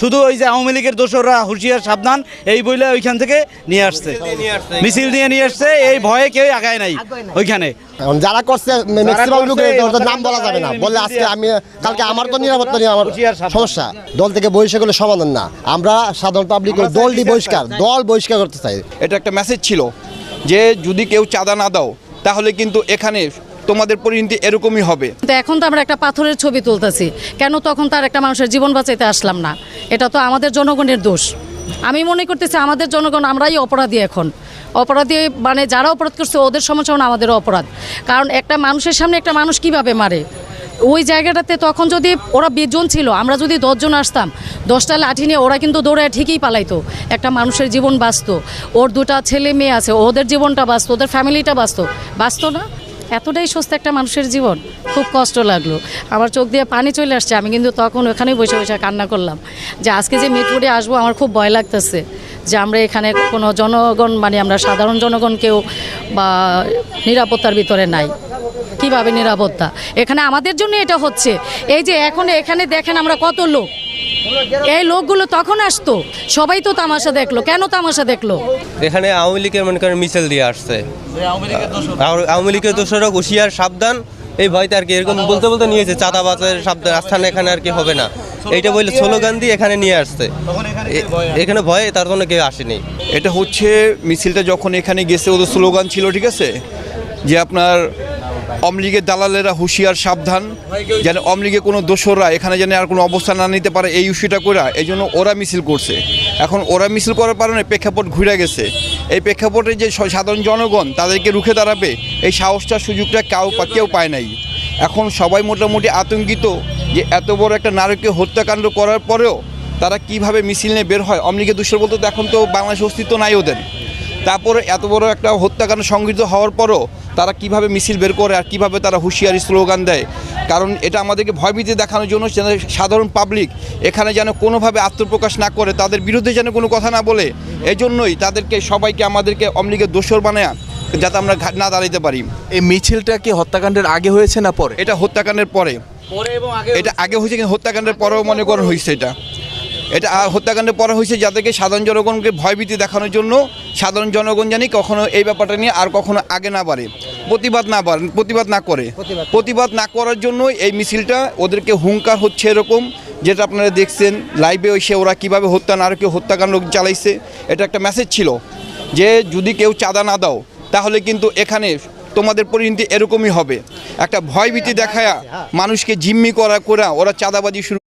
শুধু ওই যে আওয়ামী লীগের দোসররা হুঁশিয়ার সাবধান এই বইলে ওইখান থেকে নিয়ে আসছে। মিছিল নিয়ে নিয়ে আসছে এই ভয়ে কেউ আগায় নাই ওইখানে। যারা করছে ম্যাক্সিমাম লোকের নাম বলা যাবে না। বললে আজকে আমি কালকে আমার তো নিরাপত্তা নিয়ে আমার সমস্যা। দল থেকে বহিষ্কার করলে সমাধান না। আমরা সাধারণ পাবলিক দলটি বহিষ্কার। দল বহিষ্কার করতে চাই। এটা একটা মেসেজ ছিল যে যদি কেউ চাঁদা না দাও তাহলে কিন্তু এখানে তোমাদের পরিণতি এরকমই হবে। তো এখন তো আমরা একটা পাথরের ছবি তুলতেছি। কেন তখন তার একটা মানুষের জীবন বাঁচাইতে আসলাম না? এটা তো আমাদের জনগণের দোষ। আমি মনে করতেছি আমাদের জনগণ আমরাই অপরাধী এখন। অপরাধী মানে যারা অপরাধ করছে, ওদের সমস্যা আমাদের অপরাধ। কারণ একটা মানুষের সামনে একটা মানুষ কীভাবে মারে? ওই জায়গাটাতে তখন যদি ওরা বিশজন ছিল, আমরা যদি দশজন আসতাম, দশটা লাঠি নিয়ে ওরা কিন্তু দৌড়ে ঠিকই পালাইতো। একটা মানুষের জীবন বাঁচত। ওর দুটা ছেলে মেয়ে আছে, ওদের জীবনটা বাঁচত, ওদের ফ্যামিলিটা বাঁচত। বাঁচত না? এতটাই সুস্থ একটা মানুষের জীবন, খুব কষ্ট লাগল। আমার চোখ দিয়ে পানি চলে আসছে, আমি কিন্তু তখন ওখানেই বসে বসে কান্না করলাম। যে আজকে যে মিটপুরে আসব, আমার খুব ভয় লাগতেছে যে আমরা এখানে কোনো জনগণ মানে আমরা সাধারণ জনগণ কেউ বা নিরাপত্তার ভিতরে নাই। কীভাবে নিরাপত্তা? এখানে আমাদের জন্য এটা হচ্ছে। এই যে এখন এখানে দেখেন আমরা কত লোক। এই লোকগুলো তখন আসতো। সবাই তো তামাশা দেখল। কেন তামাশা দেখল? এখানে আওয়ামী লীগের মনে করেন মিছিল দিয়ে আসছে। আর আওয়ামী লীগের দোষরা হুশিয়ার সাবধান। এই ভয়তে আর কি এরকম বলতে বলতে নিয়েছে চাঁদাবাজের সাবধান আস্থান এখানে আর কি হবে না। এইটা বলে স্লোগান দিয়ে এখানে নিয়ে আসছে। এখানে ভয়ে তার জন্য কেউ আসেনি। এটা হচ্ছে মিছিলটা যখন এখানে গেছে ওদের স্লোগান ছিল ঠিক আছে? যে আপনার অমলিগের দালালেরা হুঁশিয়ার, সাবধান। যেন অমলিগে কোনো দোসররা এখানে যেন আর কোনো অবস্থান না নিতে পারে এই ইস্যুটা করে এই জন্য ওরা মিছিল করছে। এখন ওরা মিছিল করার কারণে প্রেক্ষাপট ঘুরে গেছে। এই প্রেক্ষাপটে যে সাধারণ জনগণ তাদেরকে রুখে দাঁড়াবে, এই সাহসটা, সুযোগটা কেউ কেউ পায় নাই। এখন সবাই মোটামুটি আতঙ্কিত যে এত বড় একটা নারকীয় হত্যাকাণ্ড করার পরেও তারা কীভাবে মিছিল নিয়ে বের হয়? অমলিগে দোষর বলতে এখন তো বাংলাদেশ অস্তিত্ব নাই ওদের। তারপরে এত বড় একটা হত্যাকাণ্ড সংঘটিত হওয়ার পরও তারা কীভাবে মিছিল বের করে আর কীভাবে তারা হুঁশিয়ারি স্লোগান দেয়? কারণ এটা আমাদেরকে ভয়ভীতি দেখানোর জন্য যেন সাধারণ পাবলিক এখানে যেন কোনোভাবে আত্মপ্রকাশ না করে তাদের বিরুদ্ধে যেন কোনো কথা না বলে এই জন্যই তাদেরকে সবাইকে আমাদেরকে অমলিগের দোষর বানায় যাতে আমরা ঘাট না দাঁড়াইতে পারি। এই মিছিলটা কি হত্যাকাণ্ডের আগে হয়েছে না পরে? এটা হত্যাকাণ্ডের পরে। এটা আগে হয়েছে কিন্তু হত্যাকাণ্ডের পরেও মনে করেন হয়েছে এটা। এটা হত্যাকাণ্ডের পরে হয়েছে যাদেরকে সাধারণ জনগণকে ভয়ভীতি দেখানোর জন্য। সাধারণ জনগণ জানি কখনো এই ব্যাপারটা নিয়ে আর কখনো আগে না বাড়ে প্রতিবাদ না বাড়ে প্রতিবাদ না করে। প্রতিবাদ না করার জন্য এই মিছিলটা ওদেরকে হুঙ্কার হচ্ছে এরকম যেটা আপনারা দেখছেন লাইভে এসে ওরা কীভাবে হত্যা না কেউ হত্যাকাণ্ড চালাইছে। এটা একটা মেসেজ ছিল যে যদি কেউ চাঁদা না দাও তাহলে কিন্তু এখানে তোমাদের পরিণতি এরকমই হবে। একটা ভয়ভীতি দেখায়া মানুষকে জিম্মি করা করা ওরা চাঁদাবাজি শুরু